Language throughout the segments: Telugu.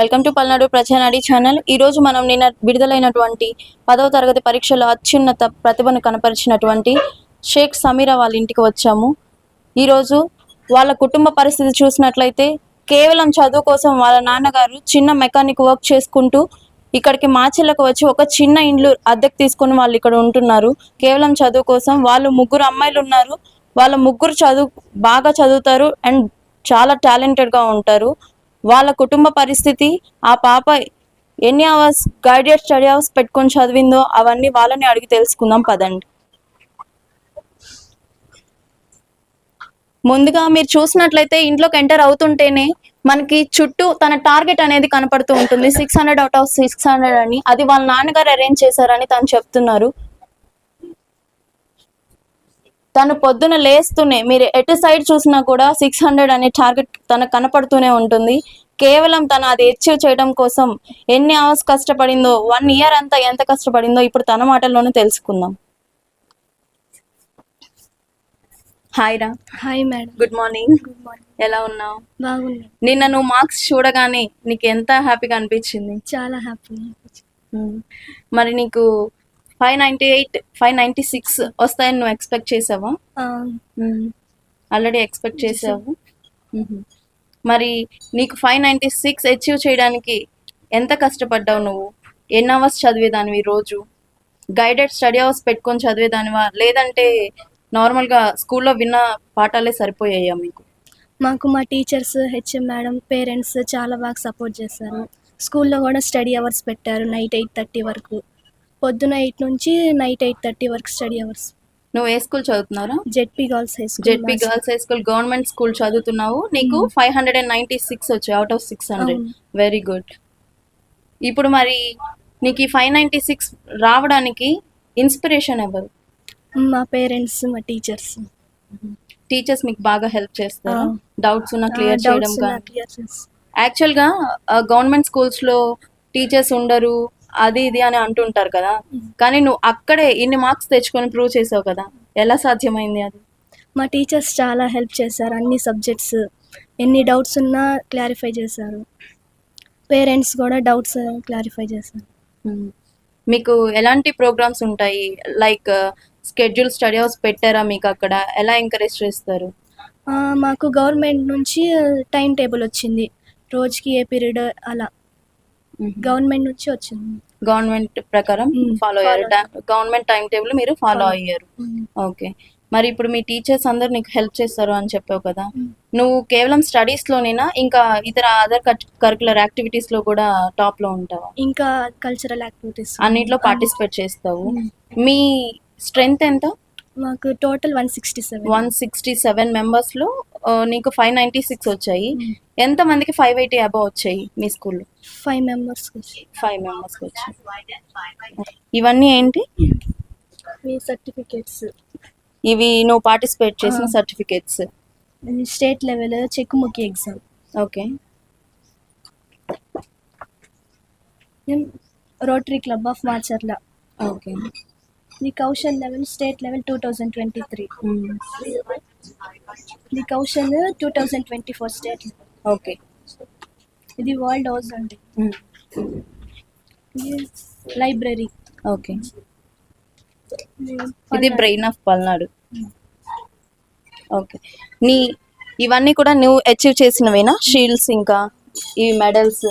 Welcome to Palnadu Prajanadi channel. ఈ రోజు మనం నిన్న విడుదలైనటువంటి పదవ తరగతి పరీక్షలో అత్యున్నత ప్రతిభను కనపరిచినటువంటి షేక్ సమీరా వాళ్ళ ఇంటికి వచ్చాము. ఈరోజు వాళ్ళ కుటుంబ పరిస్థితి చూసినట్లయితే కేవలం చదువు కోసం వాళ్ళ నాన్నగారు చిన్న మెకానిక్ వర్క్ చేసుకుంటూ ఇక్కడికి మాచెల్లకు వచ్చి ఒక చిన్న ఇండ్లు అద్దెకు తీసుకొని వాళ్ళు ఇక్కడ ఉంటున్నారు. కేవలం చదువు కోసం వాళ్ళు ముగ్గురు అమ్మాయిలు ఉన్నారు. వాళ్ళ ముగ్గురు చదువు బాగా చదువుతారు అండ్ చాలా టాలెంటెడ్గా ఉంటారు. వాళ్ళ కుటుంబ పరిస్థితి ఆ పాప ఎన్ని అవర్స్ గైడెడ్ స్టడీ అవర్స్ పెట్టుకొని చదివిందో అవన్నీ వాళ్ళని అడిగి తెలుసుకుందాం పదండి. ముందుగా మీరు చూసినట్లయితే ఇంట్లోకి ఎంటర్ అవుతుంటేనే మనకి చుట్టూ తన టార్గెట్ అనేది కనపడుతూ ఉంటుంది. Six hundred out of six hundred అని. అది వాళ్ళ నాన్నగారు అరేంజ్ చేశారని తను చెప్తున్నారు. తను పొద్దున లేస్తూనే మీరు ఎటు సైడ్ చూసినా కూడా సిక్స్ హండ్రెడ్ అనే టార్గెట్ తనకు కనపడుతూనే ఉంటుంది. కేవలం తను అది అచీవ్ చేయడం కోసం ఎన్ని అవర్స్ కష్టపడిందో వన్ ఇయర్ అంతా ఎంత కష్టపడిందో ఇప్పుడు తన మాటల్లోనే తెలుసుకుందాం. హాయ్ రా. Hi madam good morning good morning ఎలా ఉన్నావు? బాగున్నా. నిన్న నువ్వు మార్క్స్ చూడగానే నీకు ఎంత హ్యాపీగా అనిపించింది? చాలా హ్యాపీ మ్మ్. మరి నీకు five ninety eight five ninety six వస్తాయని నువ్వు ఎక్స్పెక్ట్ చేసావా? ఆల్రెడీ ఎక్స్పెక్ట్ చేసావు. మరి నీకు ఫైవ్ నైంటీ సిక్స్ అచీవ్ చేయడానికి ఎంత కష్టపడ్డావు నువ్వు? ఎన్ని అవర్స్ చదివేదానివి రోజు? గైడెడ్ స్టడీ అవర్స్ పెట్టుకొని చదివేదానివా? లేదంటే నార్మల్గా స్కూల్లో విన్న పాఠాలే సరిపోయాయా మీకు? మాకు మా టీచర్స్ హెచ్ఎం మేడం పేరెంట్స్ చాలా బాగా సపోర్ట్ చేశారు. స్కూల్లో కూడా స్టడీ అవర్స్ పెట్టారు నైట్ ఎయిట్ థర్టీ వరకు. పొద్దున ఎయిట్ నుంచి నైట్ ఎయిట్ థర్టీ వరకు స్టడీ అవర్స్ నువ్వు ఏ స్కూల్ చదువుతున్నారా ZP girls high school ZP girls high school government school చదువుతున్నావు. నీకు five hundred and ninety six వచ్చాయి out of six hundred. Very good ఇప్పుడు మరి నీకు ఈ ఫైవ్ నైన్టీ సిక్స్ రావడానికి ఇన్స్పిరేషన్ ఎవరు? మా పేరెంట్స్ మా టీచర్స్ టీచర్స్ మీకు బాగా హెల్ప్ చేస్తారు. డౌట్స్ ఉన్న క్లియర్ చేయడం యాక్చువల్గా గవర్నమెంట్ స్కూల్స్లో టీచర్స్ ఉండరు. అది ఇది అని అంటుంటారు కదా. కానీ నువ్వు అక్కడే ఇన్ని మార్క్స్ తెచ్చుకొని ప్రూవ్ చేసావు కదా. ఎలా సాధ్యమైంది అది? మా టీచర్స్ చాలా హెల్ప్ చేశారు. అన్ని సబ్జెక్ట్స్ ఎన్ని డౌట్స్ ఉన్నా క్లారిఫై చేశారు. పేరెంట్స్ కూడా డౌట్స్ క్లారిఫై చేశారు. మీకు ఎలాంటి ప్రోగ్రామ్స్ ఉంటాయి? లైక్ స్కెడ్యూల్ స్టడీ అవర్స్ పెట్టారా మీకు అక్కడ? ఎలా ఎంకరేజ్ చేస్తారు? మాకు గవర్నమెంట్ నుంచి టైం టేబుల్ వచ్చింది. రోజుకి ఏ పీరియడ్ అలా. గవర్నమెంట్ నుంచి వచ్చింది. గవర్నమెంట్ ప్రకారం. ఫాలో అయ్యారు. గవర్నమెంట్ టైం టేబుల్ మీరు ఫాలో. అయ్యారు. ఓకే. మరి ఇప్పుడు మీ టీచర్స్ అందరు నీకు హెల్ప్ చేస్తారు అని చెప్పావు కదా. నువ్వు కేవలం స్టడీస్ లోనేనా ఇంకా ఇతర అదర్ కరికులర్ యాక్టివిటీస్లో కూడా టాప్లో ఉంటావా? ఇంకా కల్చరల్ యాక్టివిటీస్ అన్నిట్లో పార్టిసిపేట్ చేస్తావు. మీ స్ట్రెంగ్త్ ఎంత? మాకు total one sixty seven one sixty seven మెంబర్స్లో నీకు ఫైవ్ నైన్టీ సిక్స్ వచ్చాయి. ఎంత మందికి ఫైవ్ ఎయిటీ అబౌవ్ వచ్చాయి మీ స్కూల్లో? ఫైవ్ మెంబర్స్ ఫైవ్ మెంబర్స్ వచ్చాయి. ఇవన్నీ ఏంటి? మీ సర్టిఫికేట్స్ ఇవి నువ్వు పార్టిసిపేట్ చేసిన. Certificates state level Chekkumukhi exam okay Rotary club of Macherla okay the Kaushal level state level two thousand twenty three the Kaushal two thousand twenty four state okay. ఇది వరల్డ్ హౌస్ అండి. లైబ్రరీ. ఓకే. ఇది బ్రెయిన్ ఆఫ్ పల్నాడు. ఓకే. నీ ఇవన్నీ కూడా నువ్వు అచీవ్ చేసినవేనా? షీల్డ్స్ ఇంకా ఈ మెడల్స్?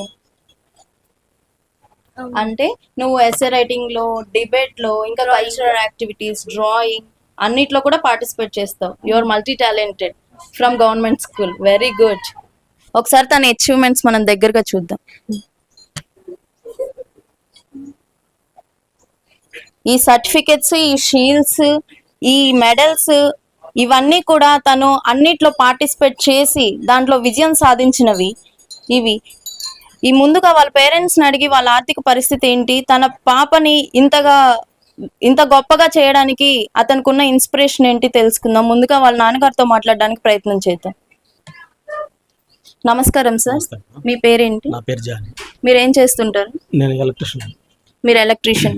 అంటే నువ్వు ఎస్ఏ రైటింగ్లో డిబేట్లో ఇంకా కల్చరల్ యాక్టివిటీస్ డ్రాయింగ్ అన్నిట్లో కూడా పార్టిసిపేట్ చేస్తావు. Your multi talented from government school very good ఒకసారి తన అచీవ్మెంట్స్ మనం దగ్గరగా చూద్దాం. ఈ సర్టిఫికెట్స్ ఈ షీల్డ్స్ ఈ మెడల్స్ ఇవన్నీ కూడా తను అన్నిట్లో పార్టిసిపేట్ చేసి దాంట్లో విజయం సాధించినవి. ఇవి. ఈ ముందుగా వాళ్ళ పేరెంట్స్ని అడిగి వాళ్ళ ఆర్థిక పరిస్థితి ఏంటి? తన పాపని ఇంతగా ఇంత గొప్పగా చేయడానికి అతనికి ఉన్న ఇన్స్పిరేషన్ ఏంటి తెలుసుకుందాం. ముందుగా వాళ్ళ నాన్నగారితో మాట్లాడడానికి ప్రయత్నం చేద్దాం. నమస్కారం సార్. మీ పేరేంటి? నా పేరు జాని. మీరు ఏం చేస్తుంటారు? నేను ఎలక్ట్రిషియన్. మీరు ఎలక్ట్రీషియన్.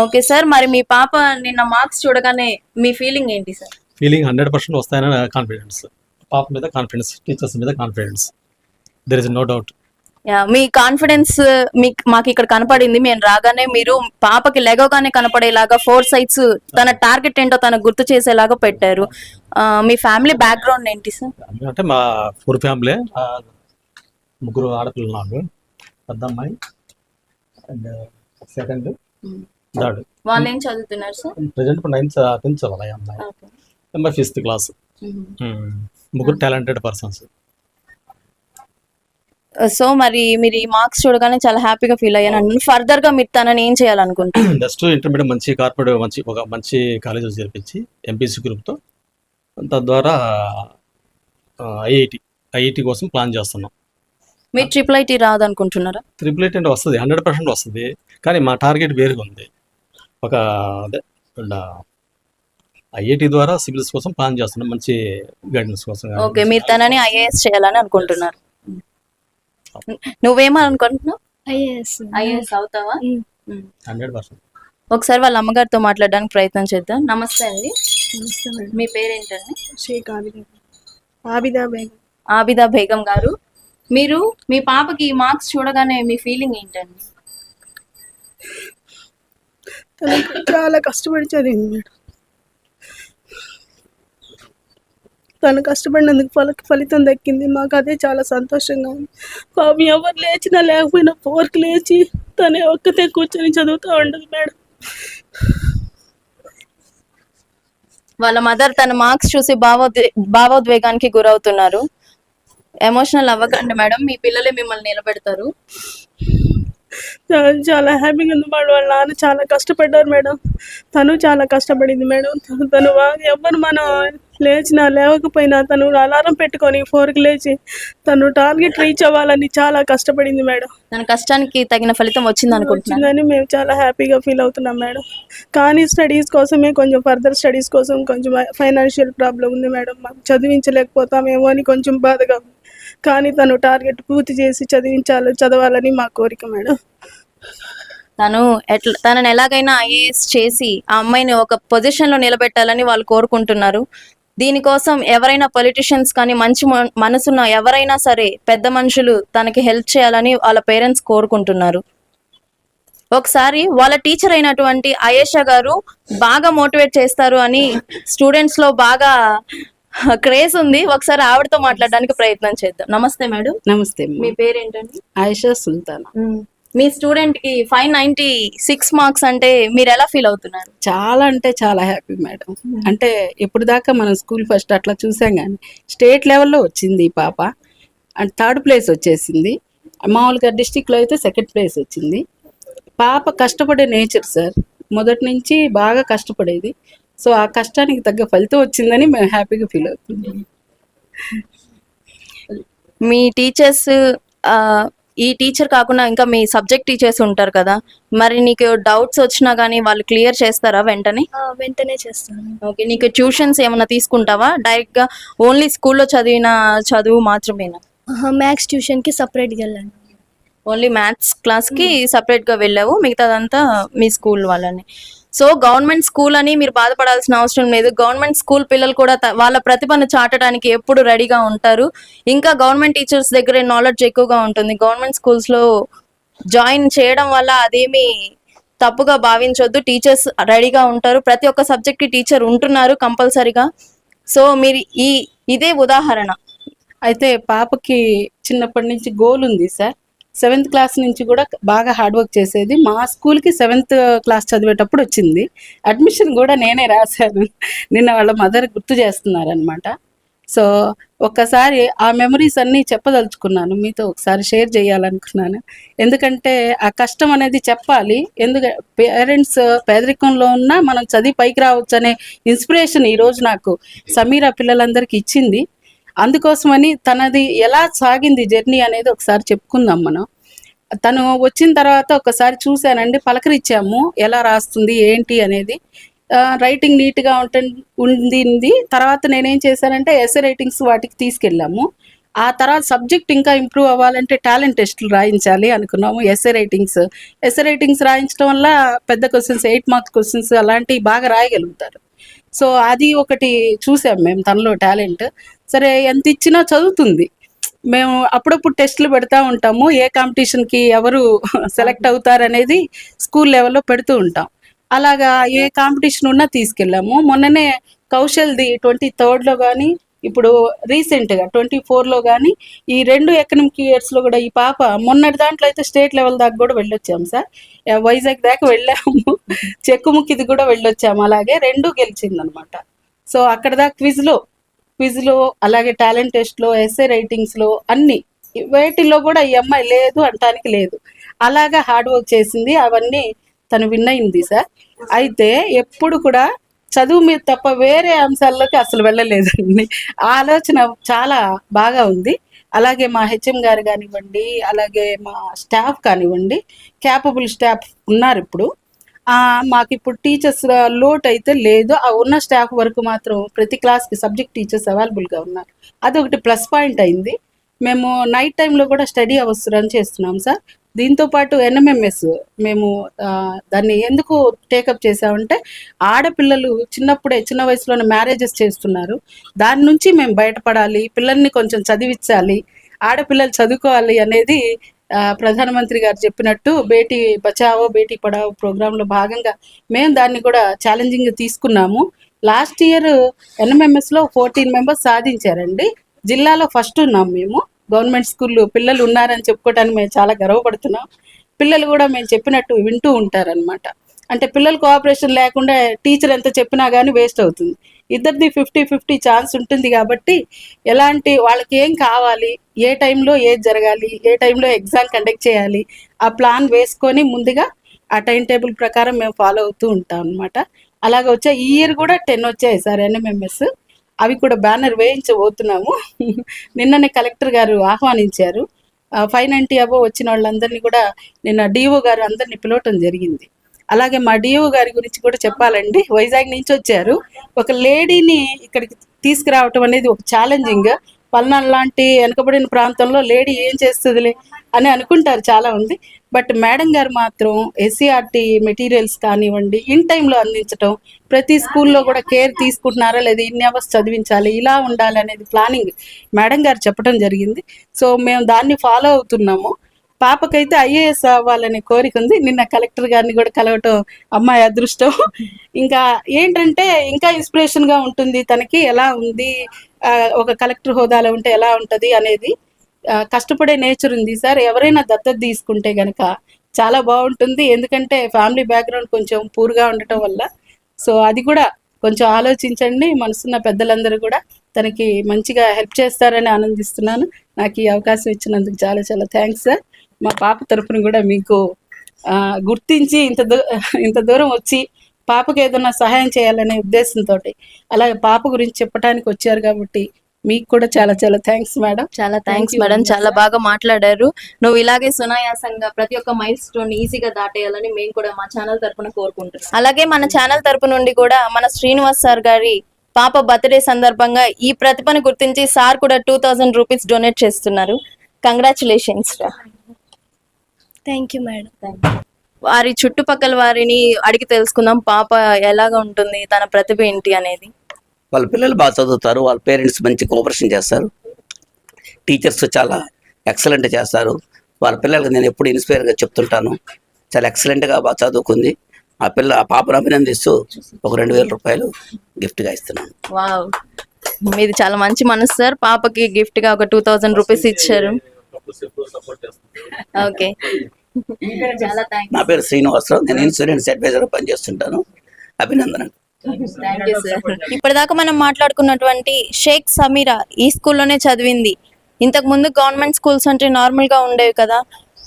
ఓకే సార్ మరి మీ పాప నిన్న మార్క్స్ చూడగానే మీ ఫీలింగ్ ఏంటి సార్ ఫీలింగ్ హండ్రెడ్ పర్సెంట్ వస్తాయని కాన్ఫిడెన్స్ పాప మీద కాన్ఫిడెన్స్ టీచర్స్ మీద confidence there is no doubt me confidence మీకు మాకు ఇక్కడ కనపడింది. మేము రాగానే మీరు పాపకి లెగవగానే కనపడేలాగా ఫోర్ సైట్స్ తన టార్గెట్ ఏంటో తనకు గుర్తు చేసేలాగా పెట్టారు. మీ ఫ్యామిలీ బ్యాక్గ్రౌండ్ ఏంటి సార్ అంటే మా పూర్ ఫ్యామిలీ. ముగ్గురు ఆడపిల్లలు నాకు పెద్ద అమ్మాయి అండ్ సెకండ్ థర్డ్ వాళ్ళు ఏం చదువుతున్నారు సార్ ప్రజెంట్ ఇప్పుడు నైన్త్ టెన్త్ చదవాలి అమ్మాయి. అమ్మాయి ఫిఫ్త్ క్లాస్ ముగ్గురు టాలెంటెడ్ పర్సన్స్ సో మరి మీరు ఈ మార్క్స్ చూడగానే చాలా హ్యాపీగా ఫీల్ అయ్యాను. ఫర్దర్గా మీరు తనని ఏం చేయాలనుకుంటున్నారు? నెక్స్ట్ ఇంటర్మీడియట్ మంచి కార్పొరేట్ మంచి ఒక మంచి కాలేజీలో చేర్పించి ఎంపీసీ గ్రూప్తో తద్వారా ఐఐటి ఐఐటి కోసం ప్లాన్ చేస్తున్నాం. మీరు ట్రిపుల్ ఐటీ రాదనుకుంటున్నారా? త్రిపుల్ ఎయిట్ అంటే వస్తుంది హండ్రెడ్ పర్సెంట్ వస్తుంది. కానీ మా టార్గెట్ వేరుగా ఉంది. ఒక అదే ఐఐటి ద్వారా సివిల్స్ కోసం ప్లాన్ చేస్తున్నాం. మంచి గైడెన్స్ కోసం. ఓకే మీరు తనని ఐఏఎస్ చేయాలని అనుకుంటున్నారు. నువ్వేమనుకుంటున్నావు? ఐఏఎస్. ఐఏఎస్ అవుతావా? Hundred percent. ఒకసారి వాళ్ళ అమ్మగారితో మాట్లాడడానికి ప్రయత్నం చేద్దాం. నమస్తే అండి. నమస్తే మేడం. మీ పేరేంటండి? షేక్ ఆబిదా ఆబిదా బేగం. ఆబిదా బేగం గారు. మీరు మీ పాపకి ఈ మార్క్స్ చూడగానే మీ ఫీలింగ్ ఏంటండి? చాలా కష్టపడి చదివింది మేడం. తను కష్టపడినందుకు ఫల ఫలితం దక్కింది. మాకు అదే చాలా సంతోషంగా ఉంది. పాపం ఎవరు లేచినా లేకపోయినా ఫోర్కి లేచి తనే ఒక్కతే కూర్చొని చదువుతూ ఉండదు మేడం. వాళ్ళ మదర్ తన మార్క్స్ చూసి భావోద్వే భావోద్వేగానికి గురవుతున్నారు. ఎమోషనల్ అవ్వకండి మేడం. మీ పిల్లలే మిమ్మల్ని నిలబెడతారు. చాలా హ్యాపీగా ఉంది మేడం. వాళ్ళ నాన్న చాలా కష్టపడ్డారు మేడం. తను చాలా కష్టపడింది మేడం. తను- తను బాగా ఎవరు మనం లేచినా లేవకపోయినా తను అలారం పెట్టుకొని ఫోర్కి లేచి తను టార్గెట్ రీచ్ అవ్వాలని చాలా కష్టపడింది మేడం. తన కష్టానికి తగిన ఫలితం వచ్చింది అనుకుంటున్నాను వచ్చిందని మేము చాలా హ్యాపీగా ఫీల్ అవుతున్నాం మేడం. కానీ స్టడీస్ కోసమే కొంచెం ఫర్దర్ స్టడీస్ కోసం కొంచెం ఫైనాన్షియల్ ప్రాబ్లం ఉంది మేడం. మాకు చదివించలేకపోతామేమో అని కొంచెం బాధగా ఉంది. కానీ తను టార్గెట్ పూర్తి చేసి చదివించాలి చదవాలని మా కోరిక మేడం. తను ఎట్లా తనని ఎలాగైనా ఐఏఎస్ చేసి ఆ అమ్మాయిని ఒక పొజిషన్లో నిలబెట్టాలని వాళ్ళు కోరుకుంటున్నారు. దీనికోసం ఎవరైనా పొలిటీషియన్స్ కానీ మంచి మనసున్న ఎవరైనా సరే పెద్ద మనుషులు తనకి హెల్ప్ చేయాలని వాళ్ళ పేరెంట్స్ కోరుకుంటున్నారు. ఒకసారి వాళ్ళ టీచర్ అయినటువంటి అయేషా గారు బాగా మోటివేట్ చేస్తారు అని స్టూడెంట్స్లో బాగా క్రేజ్ ఉంది. ఒకసారి ఆవిడతో మాట్లాడడానికి ప్రయత్నం చేద్దాం. నమస్తే మేడం. నమస్తే. మీ పేరేంటండి? ఆయిషా సుల్తానా. మీ స్టూడెంట్కి ఫైవ్ నైన్టీ సిక్స్ మార్క్స్ అంటే మీరు ఎలా ఫీల్ అవుతున్నారు? చాలా అంటే చాలా హ్యాపీ మేడం అంటే ఇప్పుడు దాకా మనం స్కూల్ ఫస్ట్ అట్లా చూసాం కానీ స్టేట్ లెవెల్లో వచ్చింది ఈ పాప. అండ్ థర్డ్ ప్లేస్ వచ్చేసింది. మామూలుగా డిస్టిక్లో అయితే సెకండ్ ప్లేస్ వచ్చింది. పాప కష్టపడే నేచర్ సార్ మొదటి నుంచి బాగా కష్టపడేది. సో ఆ కష్టానికి తగ్గ ఫలితం వచ్చిందని మేము హ్యాపీగా ఫీల్ అవుతున్నాం. మీ టీచర్స్ ఈ టీచర్ కాకుండా ఇంకా మీ సబ్జెక్ట్ టీచర్స్ ఉంటారు కదా మరి నీకు డౌట్స్ వచ్చినా కానీ వాళ్ళు క్లియర్ చేస్తారా వెంటనే? వెంటనే చేస్తాను. ఓకే నీకు ట్యూషన్స్ ఏమైనా తీసుకుంటావా? డైరెక్ట్గా ఓన్లీ స్కూల్లో చదివిన చదువు మాత్రమేనా? మ్యాథ్స్ ట్యూషన్కి సపరేట్గా వెళ్ళాను. ఓన్లీ మ్యాథ్స్ క్లాస్కి సపరేట్గా వెళ్ళావు మిగతాదంతా మీ స్కూల్ వాళ్ళని. సో గవర్నమెంట్ స్కూల్ అని మీరు బాధపడాల్సిన అవసరం లేదు. గవర్నమెంట్ స్కూల్ పిల్లలు కూడా వాళ్ళ ప్రతిభను చాటడానికి ఎప్పుడు రెడీగా ఉంటారు. ఇంకా గవర్నమెంట్ టీచర్స్ దగ్గర నాలెడ్జ్ ఎక్కువగా ఉంటుంది. గవర్నమెంట్ స్కూల్స్లో జాయిన్ చేయడం వల్ల అదేమి తప్పుగా భావించొద్దు. టీచర్స్ రెడీగా ఉంటారు. ప్రతి ఒక్క సబ్జెక్ట్కి టీచర్ ఉంటున్నారు కంపల్సరీగా. సో మీరు ఈ ఇదే ఉదాహరణ. అయితే పాపకి చిన్నప్పటి నుంచి గోల్ ఉంది సార్. సెవెంత్ క్లాస్ నుంచి కూడా బాగా హార్డ్ వర్క్ చేసేది. మా స్కూల్కి సెవెంత్ క్లాస్ చదివేటప్పుడు వచ్చింది. అడ్మిషన్ కూడా నేనే రాశాను. నిన్న వాళ్ళ మదర్ గుర్తు చేస్తున్నారనమాట సో ఒక్కసారి ఆ మెమరీస్ అన్నీ చెప్పదలుచుకున్నాను. మీతో ఒకసారి షేర్ చేయాలనుకున్నాను. ఎందుకంటే ఆ కష్టం అనేది చెప్పాలి. ఎందుకంటే పేరెంట్స్ పేదరికంలో ఉన్నా మనం చదివి పైకి రావచ్చు అనే ఇన్స్పిరేషన్ ఈరోజు నాకు సమీరా పిల్లలందరికీ ఇచ్చింది. అందుకోసమని తనది ఎలా సాగింది జర్నీ అనేది ఒకసారి చెప్పుకుందాం మనం. తను వచ్చిన తర్వాత ఒకసారి చూశానండి పలకరించాము ఎలా రాస్తుంది ఏంటి అనేది. రైటింగ్ నీట్గా ఉంట ఉండింది. తర్వాత నేనేం చేశానంటే ఎస్ఏ రైటింగ్స్ వాటికి తీసుకెళ్ళాము. ఆ తర్వాత సబ్జెక్ట్ ఇంకా ఇంప్రూవ్ అవ్వాలంటే టాలెంట్ టెస్టులు రాయించాలి అనుకున్నాము ఎస్ఏ రైటింగ్స్ ఎస్ఏ రైటింగ్స్ రాయించడం వల్ల పెద్ద క్వశ్చన్స్ ఎయిట్ మార్క్స్ క్వశ్చన్స్ అలాంటివి బాగా రాయగలుగుతారు. సో అది ఒకటి చూసాం మేము తనలో టాలెంట్. సరే ఎంత ఇచ్చినా చదువుతుంది. మేము అప్పుడప్పుడు టెస్టులు పెడతా ఉంటాము. ఏ కాంపిటీషన్కి ఎవరు సెలెక్ట్ అవుతారు అనేది స్కూల్ లెవెల్లో పెడుతూ ఉంటాం. అలాగా ఏ కాంపిటీషన్ ఉన్నా తీసుకెళ్ళాము. మొన్ననే కౌశల్ది ట్వంటీ థర్డ్లో కానీ ఇప్పుడు రీసెంట్గా ట్వంటీ ఫోర్లో కానీ ఈ రెండు ఎకనమిక్ ఇయర్స్లో కూడా ఈ పాప మొన్నటి దాంట్లో అయితే స్టేట్ లెవెల్ దాకా కూడా వెళ్ళొచ్చాము సార్. వైజాగ్ దాకా వెళ్ళాము. చెక్కుముక్కిది కూడా వెళ్ళొచ్చాము. అలాగే రెండు గెలిచిందనమాట. సో అక్కడ దాకా క్విజ్లో క్విజ్లో అలాగే టాలెంట్ టెస్ట్లో ఎస్ఏ రైటింగ్స్లో అన్ని వేటిల్లో కూడా ఈ అమ్మాయి లేదు అంటానికి లేదు. అలాగా హార్డ్ వర్క్ చేసింది. అవన్నీ తను విన్ అయింది సార్. అయితే ఎప్పుడు కూడా చదువు మీద తప్ప వేరే అంశాల్లోకి అసలు వెళ్ళలేదండి. ఆ ఆలోచన చాలా బాగా ఉంది. అలాగే మా హెచ్ఎం గారు కానివ్వండి అలాగే మా స్టాఫ్ కానివ్వండి క్యాపబుల్ స్టాఫ్ ఉన్నారు ఇప్పుడు. మాకు ఇప్పుడు టీచర్స్ లోట్ అయితే లేదు. ఆ ఉన్న స్టాఫ్ వరకు మాత్రం ప్రతి క్లాస్కి సబ్జెక్ట్ టీచర్స్ అవైలబుల్గా ఉన్నారు. అది ఒకటి ప్లస్ పాయింట్ అయింది. మేము నైట్ టైంలో కూడా స్టడీ అవర్స్ రన్ చేస్తున్నాం సార్. దీంతో పాటు ఎన్ఎంఎంఎస్ మేము దాన్ని ఎందుకు టేకప్ చేసామంటే ఆడపిల్లలు చిన్నప్పుడే చిన్న వయసులోనే మ్యారేజెస్ చేస్తున్నారు. దాని నుంచి మేము బయటపడాలి పిల్లల్ని కొంచెం చదివించాలి ఆడపిల్లలు చదువుకోవాలి అనేది ప్రధానమంత్రి గారు చెప్పినట్టు బేటీ బచావో బేటీ పడావో ప్రోగ్రాంలో భాగంగా మేము దాన్ని కూడా ఛాలెంజింగ్ తీసుకున్నాము. లాస్ట్ ఇయర్ ఎన్ఎంఎంఎస్లో ఫోర్టీన్ మెంబర్స్ సాధించారండి. జిల్లాలో ఫస్ట్ ఉన్నాం మేము. గవర్నమెంట్ స్కూల్లో పిల్లలు ఉన్నారని చెప్పుకోవడానికి మేము చాలా గర్వపడుతున్నాం. పిల్లలు కూడా మేము చెప్పినట్టు వింటూ ఉంటారనమాట అంటే పిల్లలు కోఆపరేషన్ లేకుండా టీచర్ ఎంత చెప్పినా కానీ వేస్ట్ అవుతుంది. ఇద్దరిది ఫిఫ్టీ ఫిఫ్టీ ఛాన్స్ ఉంటుంది కాబట్టి ఎలాంటి వాళ్ళకి ఏం కావాలి ఏ టైంలో ఏది జరగాలి ఏ టైంలో ఎగ్జామ్ కండక్ట్ చేయాలి ఆ ప్లాన్ వేసుకొని ముందుగా ఆ టైం టేబుల్ ప్రకారం మేము ఫాలో అవుతూ ఉంటాం అనమాట అలాగే వచ్చే ఈ ఇయర్ కూడా టెన్ వచ్చాయి సార్ ఎన్ఎంఎంఎస్. అవి కూడా బ్యానర్ వేయించబోతున్నాము. నిన్ననే కలెక్టర్ గారు ఆహ్వానించారు. ఫైవ్ నైంటీ అబో వచ్చిన వాళ్ళందరినీ కూడా నిన్న డిఓ గారు అందరినీ పిలవటం జరిగింది. అలాగే మా డిఓ గారి గురించి కూడా చెప్పాలండి. వైజాగ్ నుంచి వచ్చారు. ఒక లేడీని ఇక్కడికి తీసుకురావటం అనేది ఒక ఛాలెంజింగ్ పల్నాడు లాంటి వెనుకబడిన ప్రాంతంలో లేడీ ఏం చేస్తుందిలే అని అనుకుంటారు చాలా ఉంది బట్ మేడం గారు మాత్రం ఎస్సీఆర్టీ మెటీరియల్స్ కానివ్వండి ఇన్ టైంలో అందించటం ప్రతి స్కూల్లో కూడా కేర్ తీసుకుంటున్నారా లేదా ఇన్ని అవర్స్ చదివించాలి ఇలా ఉండాలి అనేది ప్లానింగ్ మేడం గారు చెప్పడం జరిగింది. సో మేము దాన్ని ఫాలో అవుతున్నాము. పాపకైతే ఐఏఎస్ అవ్వాలనే కోరిక ఉంది. నిన్న కలెక్టర్ గారిని కూడా కలవటం అమ్మాయి అదృష్టం. ఇంకా ఏంటంటే ఇంకా ఇన్స్పిరేషన్గా ఉంటుంది తనకి ఎలా ఉంది ఒక కలెక్టర్ హోదాలో ఉంటే ఎలా ఉంటది అనేది. కష్టపడే నేచర్ ఉంది సార్. ఎవరైనా దత్తత తీసుకుంటే గనక చాలా బాగుంటుంది. ఎందుకంటే ఫ్యామిలీ బ్యాక్గ్రౌండ్ కొంచెం పూర్గా ఉండటం వల్ల. సో అది కూడా కొంచెం ఆలోచించండి. మనసున్న పెద్దలందరూ కూడా తనకి మంచిగా హెల్ప్ చేస్తారని ఆనందిస్తున్నాను. నాకు ఈ అవకాశం ఇచ్చినందుకు చాలా చాలా థ్యాంక్స్ సార్. మా పాప తరఫున కూడా మీకు గుర్తించి ఇంత దూ ఇంత దూరం వచ్చి పాపకి ఏదైనా సహాయం చేయాలనే ఉద్దేశంతో అలాగే పాప గురించి చెప్పడానికి వచ్చారు కాబట్టి మీకు కూడా చాలా చాలా థ్యాంక్స్ మేడం చాలా థ్యాంక్స్ మేడం చాలా. బాగా మాట్లాడారు. నువ్వు ఇలాగే సునాయాసంగా ప్రతి ఒక్క మైల్ స్టోన్ ఈజీగా దాటేయాలని మేము కూడా మా ఛానల్ తరపున కోరుకుంటున్నాం. అలాగే మన ఛానల్ తరపు నుండి కూడా మన శ్రీనివాస్ సార్ గారి పాప బర్త్డే సందర్భంగా ఈ ప్రతిభను గుర్తించి సార్ కూడా టూ థౌజండ్ రూపీస్ డొనేట్ చేస్తున్నారు. కంగ్రాచులేషన్స్ థ్యాంక్ యూ మేడం వారి చుట్టుపక్కల వారిని అడిగి తెలుసుకుందాం. పాప ఎలాగా ఉంటుంది? తన ప్రతిభ ఏంటి అనేది. వాళ్ళ పిల్లలు బాగా చదువుతారు వాళ్ళ పేరెంట్స్ మంచి కోఆపరేషన్ చేస్తారు. టీచర్స్ చాలా ఎక్సలెంట్ చేస్తారు. వాళ్ళ పిల్లలకు నేను ఎప్పుడు ఇన్స్పైర్గా చెప్తుంటాను. చాలా ఎక్సలెంట్గా బాగా చదువుకుంది. ఆ పిల్ల ఆ పాపను అభినందిస్తూ ఒక రెండు వేల రూపాయలు గిఫ్ట్గా ఇస్తున్నాను. వావ్. మీది చాలా మంచి మనసు సార్. పాపకి గిఫ్ట్గా ఒక టూ థౌజండ్ రూపీస్ ఇచ్చారు. ఓకే. నా పేరు శ్రీనివాసరావు. నేను ఇన్సూరెన్స్ అడ్వైజర్ పనిచేస్తుంటాను. అభినందనలు. ఇప్పటిదాకా మనం మాట్లాడుకున్నటువంటి షేక్ సమీరా ఈ స్కూల్లోనే చదివింది. ఇంతకు ముందు గవర్నమెంట్ స్కూల్స్ అంటే నార్మల్గా ఉండేవి కదా.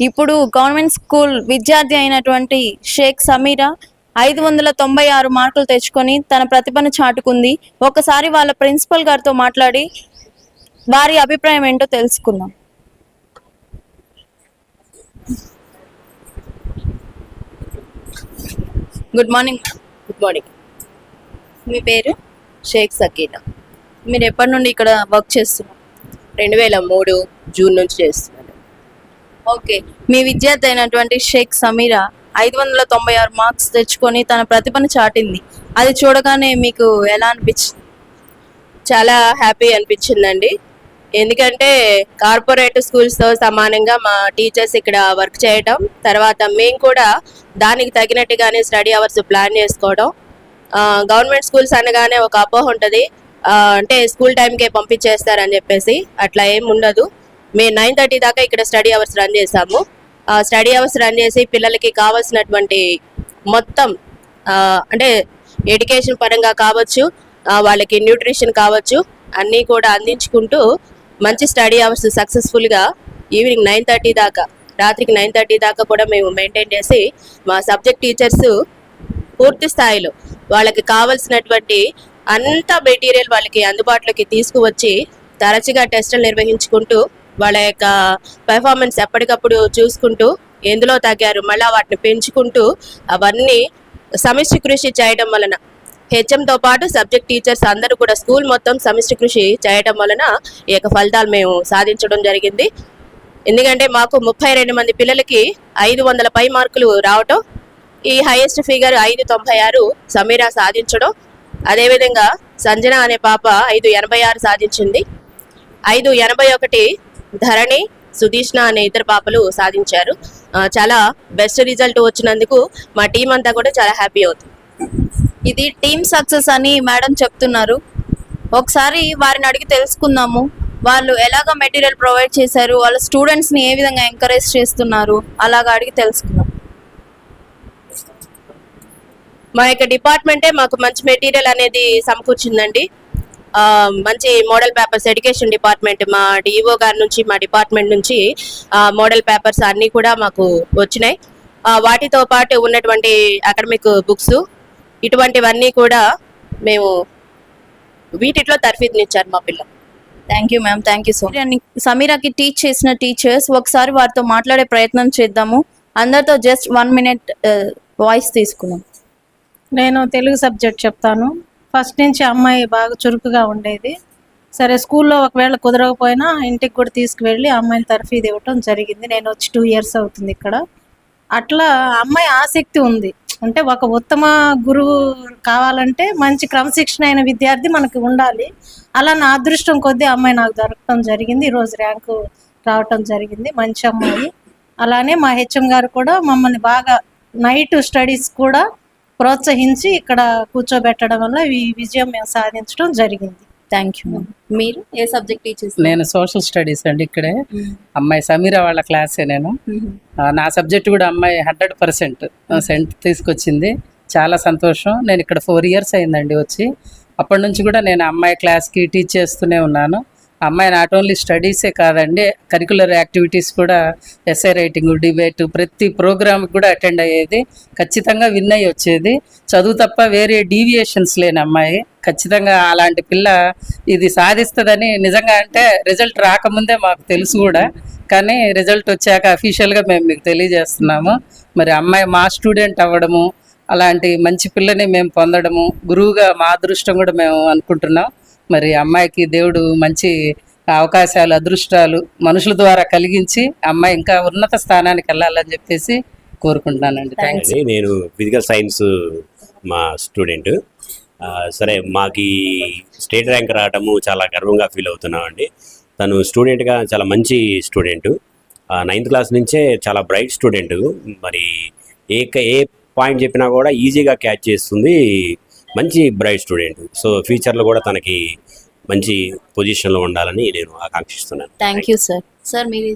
ఇప్పుడు గవర్నమెంట్ స్కూల్ విద్యార్థి అయినటువంటి షేక్ సమీరా ఐదు వందల తొంభై ఆరు మార్కులు తెచ్చుకొని తన ప్రతిభను చాటుకుంది. ఒకసారి వాళ్ళ ప్రిన్సిపల్ గారితో మాట్లాడి వారి అభిప్రాయం ఏంటో తెలుసుకుందాం. గుడ్ మార్నింగ్ గుడ్ మార్నింగ్ మీ పేరు? షేక్ సకీనా. మీరు ఎప్పటి నుండి ఇక్కడ వర్క్ చేస్తున్నారు? రెండు వేల మూడు జూన్ నుంచి చేస్తున్నాను. ఓకే. మీ విద్యార్థి అయినటువంటి షేక్ సమీరా ఐదు వందల తొంభై ఆరు మార్క్స్ తెచ్చుకొని తన ప్రతిభను చాటింది. అది చూడగానే మీకు ఎలా అనిపించింది? చాలా హ్యాపీ అనిపించిందండి. ఎందుకంటే కార్పొరేట్ స్కూల్స్తో సమానంగా మా టీచర్స్ ఇక్కడ వర్క్ చేయడం తర్వాత మేము కూడా దానికి తగినట్టుగానే స్టడీ అవర్స్ ప్లాన్ చేసుకోవడం గవర్నమెంట్ స్కూల్స్ అనగానే ఒక అపోహ ఉంటుంది. అంటే స్కూల్ టైంకే పంపించేస్తారని చెప్పేసి. అట్లా ఏం ఉండదు. మేము నైన్ థర్టీ దాకా ఇక్కడ స్టడీ అవర్స్ రన్ చేసాము స్టడీ అవర్స్ రన్ చేసి పిల్లలకి కావాల్సినటువంటి మొత్తం అంటే ఎడ్యుకేషన్ పరంగా కావచ్చు వాళ్ళకి న్యూట్రిషన్ కావచ్చు అన్నీ కూడా అందించుకుంటూ మంచి స్టడీ అవర్స్ సక్సెస్ఫుల్గా ఈవినింగ్ నైన్ థర్టీ దాకా రాత్రికి నైన్ థర్టీ దాకా కూడా మేము మెయింటైన్ చేసి మా సబ్జెక్ట్ టీచర్స్ పూర్తి స్థాయిలో వాళ్ళకి కావలసినటువంటి అంత మెటీరియల్ వాళ్ళకి అందుబాటులోకి తీసుకువచ్చి తరచుగా టెస్టులు నిర్వహించుకుంటూ వాళ్ళ యొక్క పెర్ఫార్మెన్స్ ఎప్పటికప్పుడు చూసుకుంటూ ఎందులో తగ్గారు మళ్ళీ వాటిని పెంచుకుంటూ అవన్నీ సమిష్టి కృషి చేయడం వలన హెచ్ఎంతో పాటు సబ్జెక్ట్ టీచర్స్ అందరూ కూడా స్కూల్ మొత్తం సమిష్టి కృషి చేయడం వలన ఈ యొక్క ఫలితాలు మేము సాధించడం జరిగింది. ఎందుకంటే మాకు ముప్పై రెండు మంది పిల్లలకి ఐదు వందల పై మార్కులు రావటం ఈ హైయెస్ట్ ఫిగర్ ఐదు తొంభై ఆరు సమీరా సాధించడం. అదేవిధంగా సంజన అనే పాప ఐదు ఎనభై ఆరు సాధించింది. ఐదు ఎనభై ఒకటి ధరణి సుధీష్ణ అనే ఇద్దరు పాపలు సాధించారు. చాలా బెస్ట్ రిజల్ట్ వచ్చినందుకు మా టీం అంతా కూడా చాలా హ్యాపీ అవుతుంది. ఇది టీమ్ సక్సెస్ అని మేడం చెప్తున్నారు. ఒకసారి వారిని అడిగి తెలుసుకుందాము. వాళ్ళు ఎలాగ మెటీరియల్ ప్రొవైడ్ చేశారు? వాళ్ళ స్టూడెంట్స్ని ఏ విధంగా ఎంకరేజ్ చేస్తున్నారు? అలాగా అడిగి తెలుసుకుందాం. మా యొక్క డిపార్ట్మెంటే మాకు మంచి మెటీరియల్ అనేది సమకూర్చిందండి. మంచి మోడల్ పేపర్స్ ఎడ్యుకేషన్ డిపార్ట్మెంట్ మా డిఈఓ గారి నుంచి మా డిపార్ట్మెంట్ నుంచి మోడల్ పేపర్స్ అన్నీ కూడా మాకు వచ్చినాయి. వాటితో పాటు ఉన్నటువంటి అకాడమిక్ బుక్స్ ఇటువంటివన్నీ కూడా మేము వీటిలో తర్ఫీదునిచ్చారు మా పిల్లలు. Thank you ma'am thank you so సమీరాకి teach చేసిన టీచర్స్ ఒకసారి వారితో మాట్లాడే ప్రయత్నం చేద్దాము. అందరితో జస్ట్ వన్ మినిట్ వాయిస్ తీసుకుందాం. నేను తెలుగు సబ్జెక్ట్ చెప్తాను. ఫస్ట్ నుంచి అమ్మాయి బాగా చురుకుగా ఉండేది. సరే స్కూల్లో ఒకవేళ కుదరకపోయినా ఇంటికి కూడా తీసుకువెళ్ళి అమ్మాయిని తర్ఫీదు ఇవ్వటం జరిగింది. నేను వచ్చి టూ ఇయర్స్ అవుతుంది ఇక్కడ. అట్లా అమ్మాయి ఆసక్తి ఉంది. అంటే ఒక ఉత్తమ గురువు కావాలంటే మంచి క్రమశిక్షణ అయిన విద్యార్థి మనకి ఉండాలి. అలా నా అదృష్టం కొద్దీ అమ్మాయి నాకు దొరకటం జరిగింది. ఈరోజు ర్యాంకు రావటం జరిగింది. మంచి అమ్మాయి. అలానే మా హెచ్ఎం గారు కూడా మమ్మల్ని బాగా నైట్ స్టడీస్ కూడా ప్రోత్సహించి ఇక్కడ కూర్చోబెట్టడం వల్ల ఈ విజయం మేము సాధించడం జరిగింది. థ్యాంక్ యూ మీరు ఏ సబ్జెక్ట్ టీచ్ నేను సోషల్ స్టడీస్ అండి ఇక్కడే. అమ్మాయి సమీర వాళ్ళ క్లాసే నేను. నా సబ్జెక్ట్ కూడా అమ్మాయి హండ్రెడ్ పర్సెంట్ సెంట్ తీసుకొచ్చింది. చాలా సంతోషం. నేను ఇక్కడ ఫోర్ ఇయర్స్ అయిందండి వచ్చి. అప్పటి నుంచి కూడా నేను అమ్మాయి క్లాస్కి టీచ్ చేస్తూనే ఉన్నాను. అమ్మాయి నాట్ ఓన్లీ స్టడీసే కాదండి కరికులర్ యాక్టివిటీస్ కూడా ఎస్ఐ రైటింగ్ డిబేట్ ప్రతి ప్రోగ్రామ్కి కూడా అటెండ్ అయ్యేది. ఖచ్చితంగా విన్ అయ్యి వచ్చేది. చదువు తప్ప వేరే డీవియేషన్స్ లేని అమ్మాయి. ఖచ్చితంగా అలాంటి పిల్ల ఇది సాధిస్తుందని నిజంగా అంటే రిజల్ట్ రాకముందే మాకు తెలుసు కూడా. కానీ రిజల్ట్ వచ్చాక అఫీషియల్గా మేము మీకు తెలియజేస్తున్నాము. మరి అమ్మాయి మా స్టూడెంట్ అవ్వడము అలాంటి మంచి పిల్లని మేము పొందడము గురువుగా మా అదృష్టం కూడా మేము అనుకుంటున్నాం. మరి అమ్మాయికి దేవుడు మంచి అవకాశాలు అదృష్టాలు మనుషుల ద్వారా కలిగించి అమ్మాయి ఇంకా ఉన్నత స్థానానికి వెళ్ళాలని చెప్పేసి కోరుకుంటున్నానండి. థ్యాంక్స్ అండి నేను ఫిజికల్ సైన్స్ మా స్టూడెంట్. సరే మాకు స్టేట్ ర్యాంక్ రావటము చాలా గర్వంగా ఫీల్ అవుతున్నాం అండి తను స్టూడెంట్గా చాలా మంచి స్టూడెంట్. నైన్త్ క్లాస్ నుంచే చాలా బ్రైట్ స్టూడెంట్. మరి ఏ క- ఏ పాయింట్ చెప్పినా కూడా ఈజీగా క్యాచ్ చేస్తుంది మంచి బ్రైట్ స్టూడెంట్ సో ఫ్యూచర్లో కూడా తనకి మంచి పొజిషన్లో ఉండాలని నేను ఆకాంక్షిస్తున్నాను. థ్యాంక్ యూ సార్ సార్ మీరు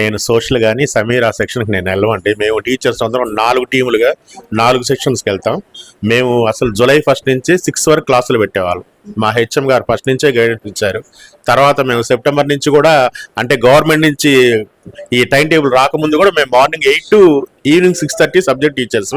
నేను సోషల్ కానీ సమీరా సెక్షన్కి నేను వెళ్ళమండి. మేము టీచర్స్ అందరం నాలుగు టీములుగా నాలుగు సెక్షన్స్కి వెళ్తాం. మేము అసలు జూలై ఫస్ట్ నుంచి సిక్స్ వరకు క్లాసులు పెట్టేవాళ్ళం. మా హెచ్ఎం గారు ఫస్ట్ నుంచే గైడెన్స్ ఇచ్చారు. తర్వాత మేము సెప్టెంబర్ నుంచి కూడా అంటే గవర్నమెంట్ నుంచి ఈ టైం టేబుల్ రాకముందు కూడా మేము morning eight to evening six thirty subject teachers.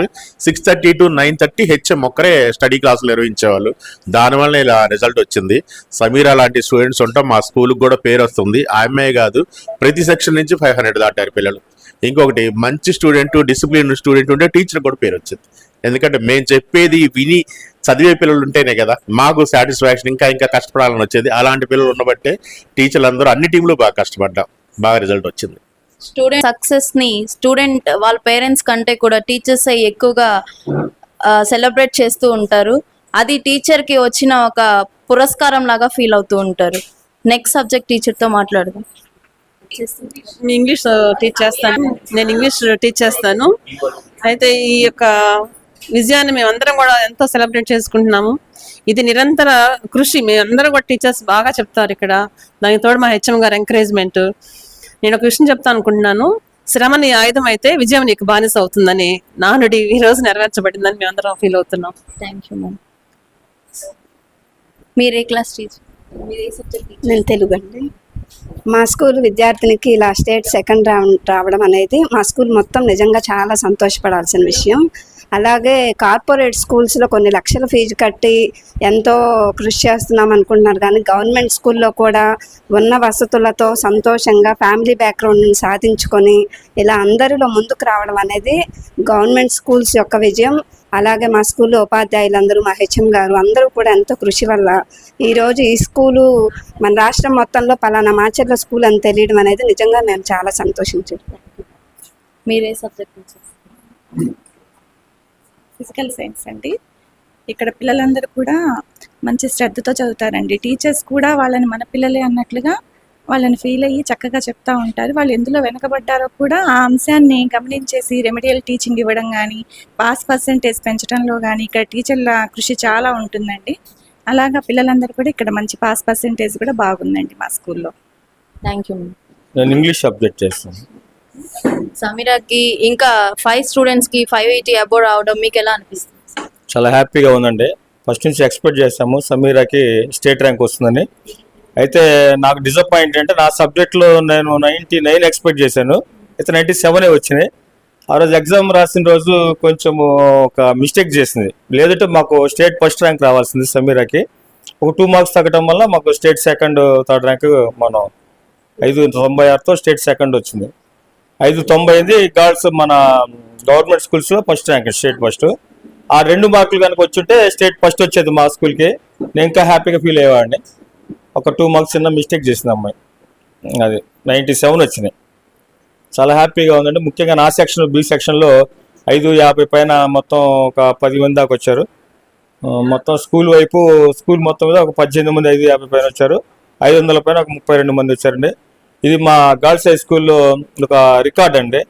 Six thirty to nine thirty HM ఒక్కరే స్టడీ క్లాసులు నిర్వహించేవాళ్ళు. దానివల్ల ఇలా రిజల్ట్ వచ్చింది. సమీరా లాంటి స్టూడెంట్స్ ఉంటాం. మా స్కూల్కి కూడా పేరు వస్తుంది. ఆ అమ్మాయి కాదు ప్రతి సెక్షన్ నుంచి ఫైవ్ హండ్రెడ్ దాటారు పిల్లలు. ఇంకొకటి మంచి స్టూడెంట్ డిసిప్లిన్ స్టూడెంట్ ఉంటే టీచర్ కూడా పేరు వచ్చింది. ఎందుకంటే మేము చెప్పేది విని చదివే పిల్లలు ఉంటేనే కదా. మాకు సాటిస్ఫాక్షన్ ఇంకా ఇంకా కష్టపడాలని వచ్చేది. అలాంటి పిల్లలు ఉండబట్టే టీచర్లు అందరూ అన్ని టీంలు బాగా కష్టపడ్డాం. బాగా రిజల్ట్ వచ్చింది. స్టూడెంట్ సక్సెస్ని స్టూడెంట్ వాళ్ళ పేరెంట్స్ కంటే కూడా టీచర్స్ ఎక్కువగా సెలబ్రేట్ చేస్తూ ఉంటారు. అది టీచర్కి వచ్చిన ఒక పురస్కారం లాగా ఫీల్ అవుతూ ఉంటారు. నెక్స్ట్ సబ్జెక్ట్ టీచర్తో మాట్లాడదాం. ఇంగ్లీష్ టీచ్ చేస్తాను. నేను ఇంగ్లీష్ టీచ్ చేస్తాను. అయితే ఈ యొక్క విజయాన్ని మేము అందరం కూడా ఎంతో సెలబ్రేట్ చేసుకుంటున్నాము. ఇది నిరంతర కృషి. మేమందరం కూడా టీచర్స్ బాగా చెప్తారు ఇక్కడ. దానికి తోడు మా హెచ్ఎం గారు ఎంకరేజ్మెంట్ నేను ఒక విషయం చెప్తాను అనుకుంటున్నాను. శ్రమ నీ ఆయుధం అయితే విజయం నీకు బానిస అవుతుందని నానుడి ఈ రోజు నెరవేర్చబడిందని మేమందరం ఫీల్ అవుతున్నాం. థ్యాంక్ యూ మ్యామ్ మీరే క్లాస్ టీచర్? నేను తెలుగు అండి. మా స్కూల్ విద్యార్థినికి ఇలా స్టేట్ సెకండ్ రౌండ్ రావడం అనేది మా స్కూల్ మొత్తం నిజంగా చాలా సంతోషపడాల్సిన విషయం. అలాగే కార్పొరేట్ స్కూల్స్లో కొన్ని లక్షల ఫీజు కట్టి ఎంతో కృషి చేస్తున్నాం అనుకుంటున్నారు. కానీ గవర్నమెంట్ స్కూల్లో కూడా ఉన్న వసతులతో సంతోషంగా ఫ్యామిలీ బ్యాక్గ్రౌండ్ని సాధించుకొని ఇలా అందరిలో ముందుకు రావడం అనేది గవర్నమెంట్ స్కూల్స్ యొక్క విజయం. అలాగే మా స్కూల్లో ఉపాధ్యాయులందరూ మా హెచ్ఎం గారు అందరూ కూడా ఎంతో కృషి వల్ల ఈరోజు ఈ స్కూలు మన రాష్ట్రం మొత్తంలో పలానా మాచర్ల స్కూల్ అని తెలియడం అనేది నిజంగా మేము చాలా సంతోషించాం. మీరే సబ్జెక్ట్ ఫిజికల్ సైన్స్ అండి. ఇక్కడ పిల్లలందరూ కూడా మంచి శ్రద్ధతో చదువుతారండి. టీచర్స్ కూడా వాళ్ళని మన పిల్లలే అన్నట్లుగా వాళ్ళని ఫీల్ అయ్యి చక్కగా చెప్తా ఉంటారు. వాళ్ళు ఎందులో వెనకబడ్డారో కూడా ఆ అంశాన్ని గమనించేసి రెమెడియల్ టీచింగ్ ఇవ్వడం కానీ పాస్ పర్సంటేజ్ పెంచడంలో కానీ ఇక్కడ టీచర్ల కృషి చాలా ఉంటుందండి. అలాగా పిల్లలందరూ కూడా ఇక్కడ మంచి పాస్ పర్సంటేజ్ కూడా బాగుందండి మా స్కూల్లో. థ్యాంక్ యూ నేను ఇంగ్లీష్ సబ్జెక్ట్ చేస్తాను. సమీరాకి ఇంకా ఫైవ్ స్టూడెంట్స్కి ఫైవ్ ఎయిటీ అబోవ్ రావడం మీకు ఎలా అనిపిస్తుంది? చాలా హ్యాపీగా ఉందండి. ఫస్ట్ నుంచి ఎక్స్పెక్ట్ చేసాము సమీరాకి స్టేట్ ర్యాంక్ వస్తుందని. అయితే నాకు డిసప్పాయింట్ అంటే నా సబ్జెక్ట్లో నేను నైంటీ నైన్ ఎక్స్పెక్ట్ చేశాను. అయితే నైంటీ సెవెనే వచ్చినాయి. ఆ రోజు ఎగ్జామ్ రాసిన రోజు కొంచెం ఒక మిస్టేక్ చేసింది. లేదంటే మాకు స్టేట్ ఫస్ట్ ర్యాంక్ రావాల్సింది సమీరాకి. ఒక టూ మార్క్స్ తగ్గడం వల్ల మాకు స్టేట్ సెకండ్ థర్డ్ ర్యాంక్ మనం ఐదు తొంభై ఆరుతో స్టేట్ సెకండ్ వచ్చింది. ఐదు తొంభై ఎనిమిది గర్ల్స్ మన గవర్నమెంట్ స్కూల్స్లో ఫస్ట్ ర్యాంక్ స్టేట్ ఫస్ట్. ఆ రెండు మార్కులు కనుక వచ్చుంటే స్టేట్ ఫస్ట్ వచ్చేది మా స్కూల్కి. నేను ఇంకా హ్యాపీగా ఫీల్ అయ్యేవాడిని. ఒక టూ మార్క్స్ చిన్న మిస్టేక్ చేసింది అమ్మాయి. అది నైంటీ సెవెన్ వచ్చినాయి చాలా హ్యాపీగా ఉందండి. ముఖ్యంగా నా సెక్షన్ బి సెక్షన్లో ఐదు యాభై పైన మొత్తం ఒక పది మంది దాకా వచ్చారు. మొత్తం స్కూల్ వైపు స్కూల్ మొత్తం మీద ఒక పద్దెనిమిది మంది ఐదు యాభై పైన వచ్చారు. ఐదు వందల పైన ఒక ముప్పై రెండు మంది వచ్చారండి. ఇది మా గర్ల్స్ హై స్కూల్లో ఒక రికార్డ్ అండి.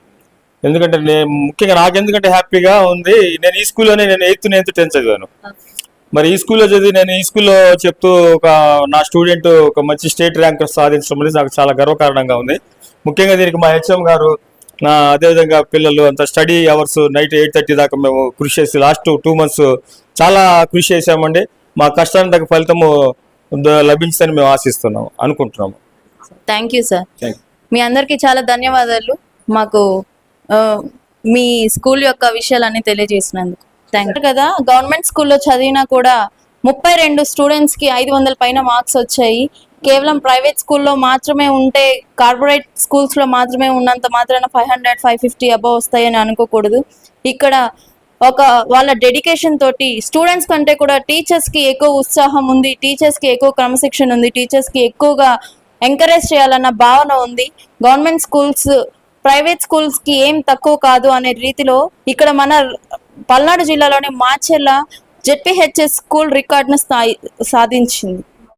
ఎందుకంటే నేను ముఖ్యంగా నాకు ఎందుకంటే హ్యాపీగా ఉంది. నేను ఈ స్కూల్లోనే నేను ఎయిత్ నైన్త్ టెన్త్ చదివాను. మరి ఈ స్కూల్లో చదివి నేను ఈ స్కూల్లో చెప్తూ ఒక నా స్టూడెంట్ ఒక మంచి స్టేట్ ర్యాంక్ సాధించడం అనేది నాకు చాలా గర్వకారణంగా ఉంది. ముఖ్యంగా దీనికి మా హెచ్ఎం గారు నా అదేవిధంగా పిల్లలు అంత study hours night eight thirty దాకా మేము కృషి చేసి లాస్ట్ టూ మంత్స్ చాలా కృషి చేసామండి మా కష్టానికి తగ్గ ఫలితము లభించదని లభించిందని మేము ఆశిస్తున్నాము అనుకుంటున్నాము. Thank you sir Thank you. మీ అందరికీ చాలా ధన్యవాదాలు. మాకు మీ స్కూల్ యొక్క విషయాలన్నీ తెలియజేసినందుకు. థ్యాంక్ యూ కదా గవర్నమెంట్ స్కూల్లో చదివినా కూడా ముప్పై రెండు స్టూడెంట్స్కి ఐదు వందల పైన మార్క్స్ వచ్చాయి. కేవలం ప్రైవేట్ స్కూల్లో మాత్రమే ఉంటే కార్పొరేట్ స్కూల్స్లో మాత్రమే ఉన్నంత మాత్రాన five hundred five fifty above వస్తాయని అనుకోకూడదు. ఇక్కడ ఒక వాళ్ళ డెడికేషన్ తోటి స్టూడెంట్స్ కంటే కూడా టీచర్స్కి ఎక్కువ ఉత్సాహం ఉంది టీచర్స్కి ఎక్కువ క్రమశిక్షణ ఉంది టీచర్స్కి ఎక్కువగా ఎంకరేజ్ చేయాలన్న భావన ఉంది. గవర్నమెంట్ స్కూల్స్ ప్రైవేట్ స్కూల్స్కి ఏం తక్కువ కాదు అనే రీతిలో ఇక్కడ మన పల్నాడు జిల్లాలోని మాచెల్ల జెడ్పీహెచ్ఎస్ స్కూల్ రికార్డును స్థాయి సాధించింది.